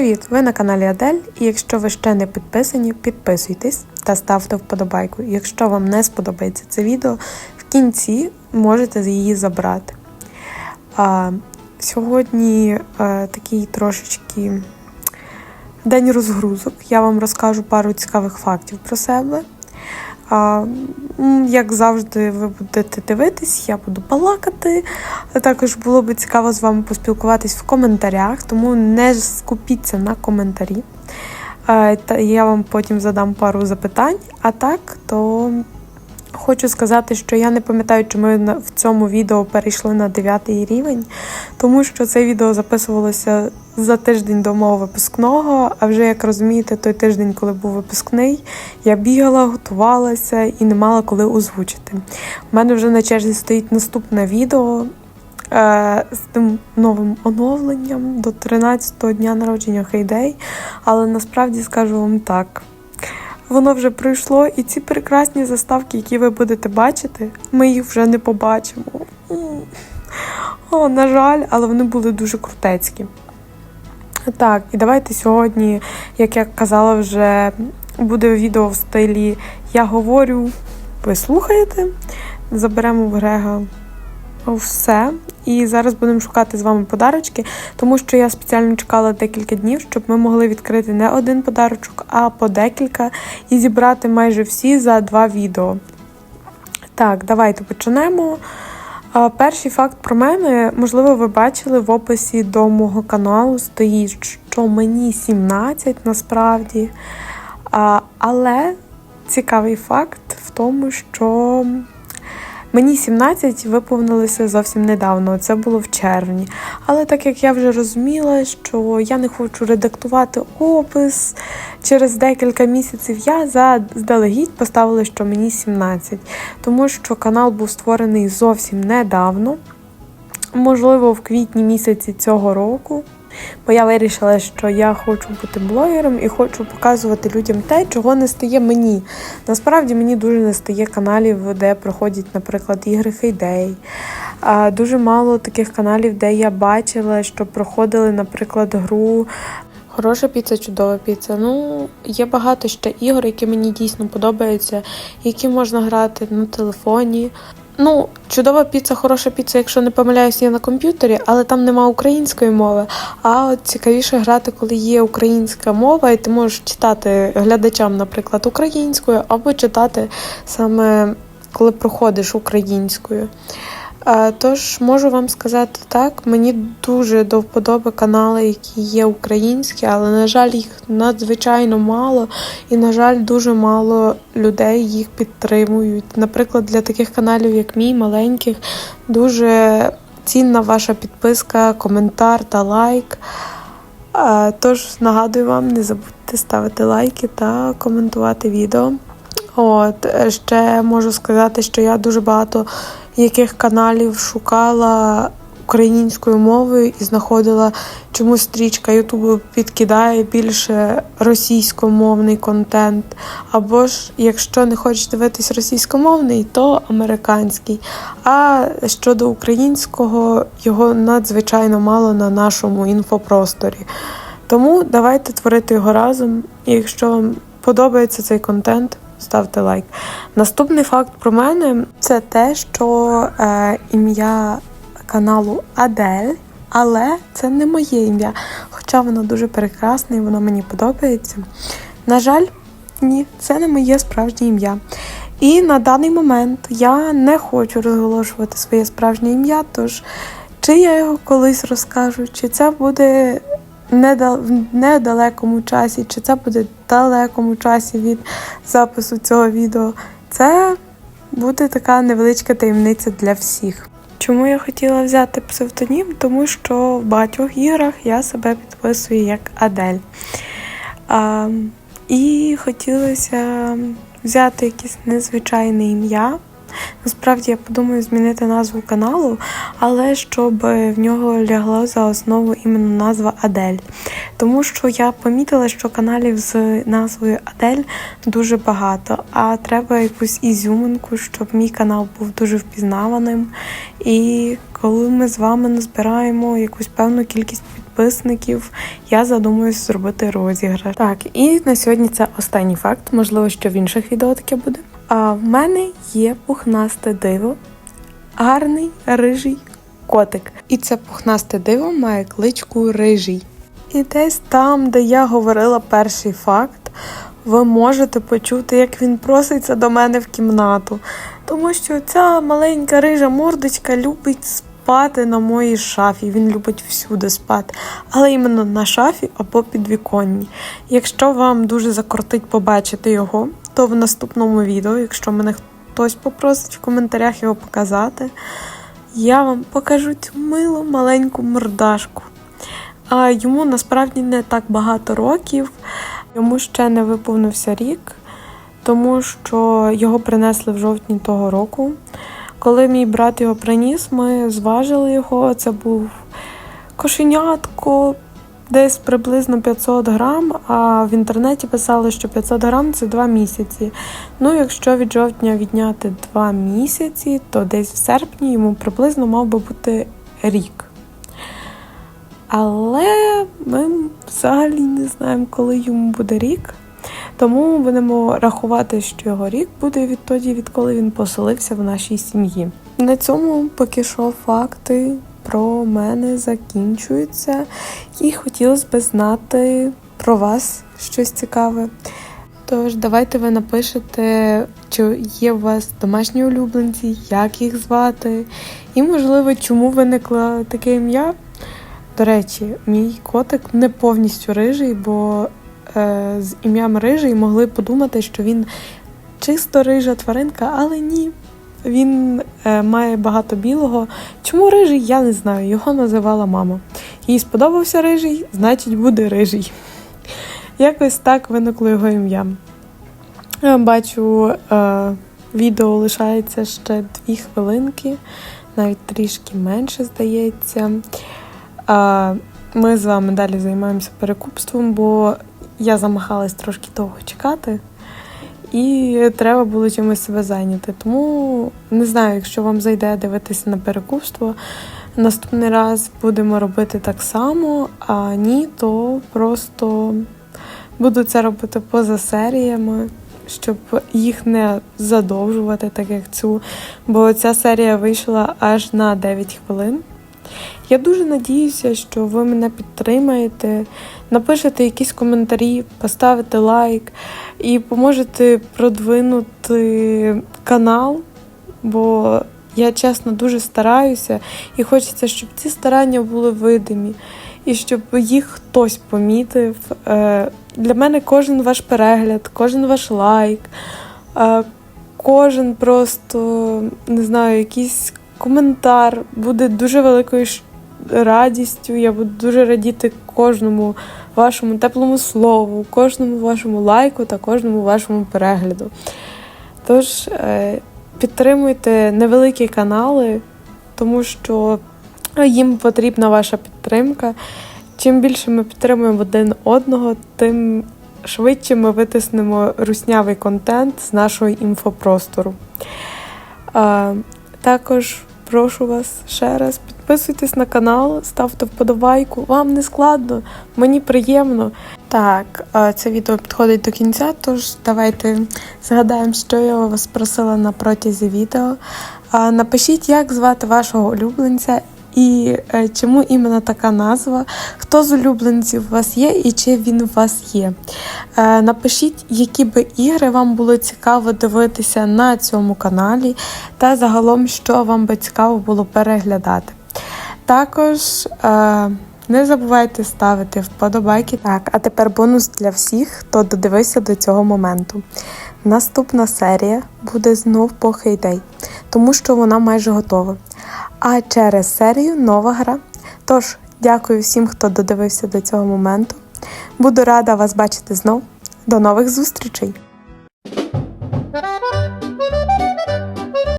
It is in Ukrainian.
Привіт! Ви на каналі Адель. І якщо ви ще не підписані, підписуйтесь та ставте вподобайку. Якщо вам не сподобається це відео, в кінці можете її забрати. А, Сьогодні а, такий трошечки день розгрузок. Я вам розкажу пару цікавих фактів про себе. Як завжди, ви будете дивитись, я буду балакати. Також було б цікаво з вами поспілкуватись в коментарях, тому не скупіться на коментарі. Е, Та я вам потім задам пару запитань. А так, то хочу сказати, що я не пам'ятаю, чи ми в цьому відео перейшли на 9 рівень, тому що це відео записувалося за тиждень до мого випускного. А вже як розумієте, той тиждень, коли був випускний, я бігала, готувалася і не мала коли озвучити. У мене вже на черзі стоїть наступне відео е, з тим новим оновленням до 13-го дня народження Хейдей. Але насправді скажу вам так. Воно вже пройшло, і ці прекрасні заставки, які ви будете бачити, ми їх вже не побачимо. О, на жаль, але вони були дуже крутецькі. Так, і давайте сьогодні, як я казала, вже буде відео в стилі Я говорю, ви слухаєте. Заберемо в Грега все. І зараз будемо шукати з вами подарочки, тому що я спеціально чекала декілька днів, щоб ми могли відкрити не один подарочок, а по декілька і зібрати майже всі за два відео. Так, давайте почнемо. Перший факт про мене, можливо, ви бачили в описі до мого каналу стоїть, що мені 17 насправді. Але цікавий факт в тому, що мені 17 виповнилося зовсім недавно, це було в червні. Але так як я вже розуміла, що я не хочу редактувати опис через декілька місяців, я заздалегідь поставила, що мені 17, тому що канал був створений зовсім недавно, можливо, в квітні місяці цього року. Бо я вирішила, що я хочу бути блогером і хочу показувати людям те, чого не стає мені. Насправді мені дуже не стає каналів, де проходять, наприклад, ігри Хейдей. Дуже мало таких каналів, де я бачила, що проходили, наприклад, гру. Хороша піца, чудова піца. Ну, є багато ще ігор, які мені дійсно подобаються, які можна грати на телефоні. Ну, чудова піца, хороша піца, якщо не помиляюсь, є на комп'ютері, але там нема української мови. А от цікавіше грати, коли є українська мова, і ти можеш читати глядачам, наприклад, українською, або читати саме коли проходиш українською. Тож можу вам сказати так, мені дуже до вподоби канали, які є українські, але, на жаль, їх надзвичайно мало, і, на жаль, дуже мало людей їх підтримують. Наприклад, для таких каналів, як мій, маленьких, дуже цінна ваша підписка, коментар та лайк. Тож нагадую вам, не забудьте ставити лайки та коментувати відео. От е, ще можу сказати, що я дуже багато яких каналів шукала українською мовою і знаходила чомусь стрічка Ютубу підкидає більше російськомовний контент. Або ж, якщо не хочеш дивитись російськомовний, то американський. А щодо українського, його надзвичайно мало на нашому інфопросторі. Тому давайте творити його разом. І якщо вам подобається цей контент, ставте лайк. Наступний факт про мене це те, що е, ім'я каналу Адель, але це не моє ім'я. Хоча воно дуже прекрасне і воно мені подобається. На жаль, ні, це не моє справжнє ім'я. І на даний момент я не хочу розголошувати своє справжнє ім'я, тож чи я його колись розкажу, чи це буде недалекому часі, чи це буде в далекому часі від запису цього відео, це буде така невеличка таємниця для всіх. Чому я хотіла взяти псевдонім? Тому що в багатьох іграх я себе підписую як Адель. А, і хотілося взяти якесь незвичайне ім'я. Насправді я подумаю змінити назву каналу, але щоб в нього лягло за основу іменно назва Адель. Тому що я помітила, що каналів з назвою Адель дуже багато, а треба якусь ізюминку, щоб мій канал був дуже впізнаваним. І коли ми з вами назбираємо якусь певну кількість підписників я задумуюсь зробити розіграш. Так, і на сьогодні це останній факт. Можливо, що в інших відео таке буде. А в мене є пухнасте диво, гарний рижий котик. І це пухнасте диво має кличку Рижий. І десь там, де я говорила перший факт, ви можете почути, як він проситься до мене в кімнату. Тому що ця маленька рижа мордочка любить спати на моїй шафі. Він любить всюди спати, але іменно на шафі або підвіконні. Якщо вам дуже закортить побачити його, то в наступному відео, якщо мене хтось попросить в коментарях його показати, я вам покажу цю милу маленьку мордашку. А йому насправді не так багато років, йому ще не виповнився рік, тому що його принесли в жовтні того року. Коли мій брат його приніс, ми зважили його. Це був кошенятко, десь приблизно 500 грам, а в інтернеті писали, що 500 грам це 2 місяці. Ну, якщо від жовтня відняти 2 місяці, то десь в серпні йому приблизно мав би бути рік. Але ми взагалі не знаємо, коли йому буде рік. Тому будемо рахувати, що його рік буде відтоді, відколи він поселився в нашій сім'ї. На цьому поки що факти про мене закінчуються, і хотілося б знати про вас щось цікаве. Тож, давайте ви напишете, чи є у вас домашні улюбленці, як їх звати, і, можливо, чому виникло таке ім'я. До речі, мій котик не повністю рижий, бо е, з ім'ям рижий могли подумати, що він чисто рижа тваринка, але ні. Він е, має багато білого. Чому рижий, я не знаю. Його називала мама. Їй сподобався рижий, значить буде рижий. Якось так виникло його ім'я. Я бачу, е, відео лишається ще дві хвилинки, навіть трішки менше здається. А ми з вами далі займаємося перекупством, бо я замахалась трошки довго чекати, і треба було чимось себе зайняти. Тому не знаю, якщо вам зайде дивитися на перекупство, наступний раз будемо робити так само, а ні, то просто буду це робити поза серіями. Щоб їх не задовжувати, так як цю, бо ця серія вийшла аж на 9 хвилин. Я дуже надіюся, що ви мене підтримаєте, напишете якісь коментарі, поставите лайк і поможете продвинути канал, бо я чесно дуже стараюся і хочеться, щоб ці старання були видимі і щоб їх хтось помітив. Е, для мене кожен ваш перегляд, кожен ваш лайк, е, кожен просто не знаю, якийсь коментар буде дуже великою радістю. Я буду дуже радіти кожному вашому теплому слову, кожному вашому лайку та кожному вашому перегляду. Тож е, підтримуйте невеликі канали, тому що їм потрібна ваша підтримка. Чим більше ми підтримуємо один одного, тим швидше ми витиснемо руснявий контент з нашого інфопростору. Також прошу вас ще раз підписуйтесь на канал, ставте вподобайку. Вам не складно, мені приємно. Так, це відео підходить до кінця, тож давайте згадаємо, що я вас просила на протязі відео. Напишіть, як звати вашого улюбленця і е, чому іменно така назва, хто з улюбленців у вас є і чи він у вас є. Е, напишіть, які би ігри вам було цікаво дивитися на цьому каналі, та загалом, що вам би цікаво було переглядати. Також. Е, не забувайте ставити вподобайки. Так, а тепер бонус для всіх, хто додивився до цього моменту. Наступна серія буде знов по Хейдей, тому що вона майже готова а через серію нова гра. Тож, дякую всім, хто додивився до цього моменту. Буду рада вас бачити знов. До нових зустрічей!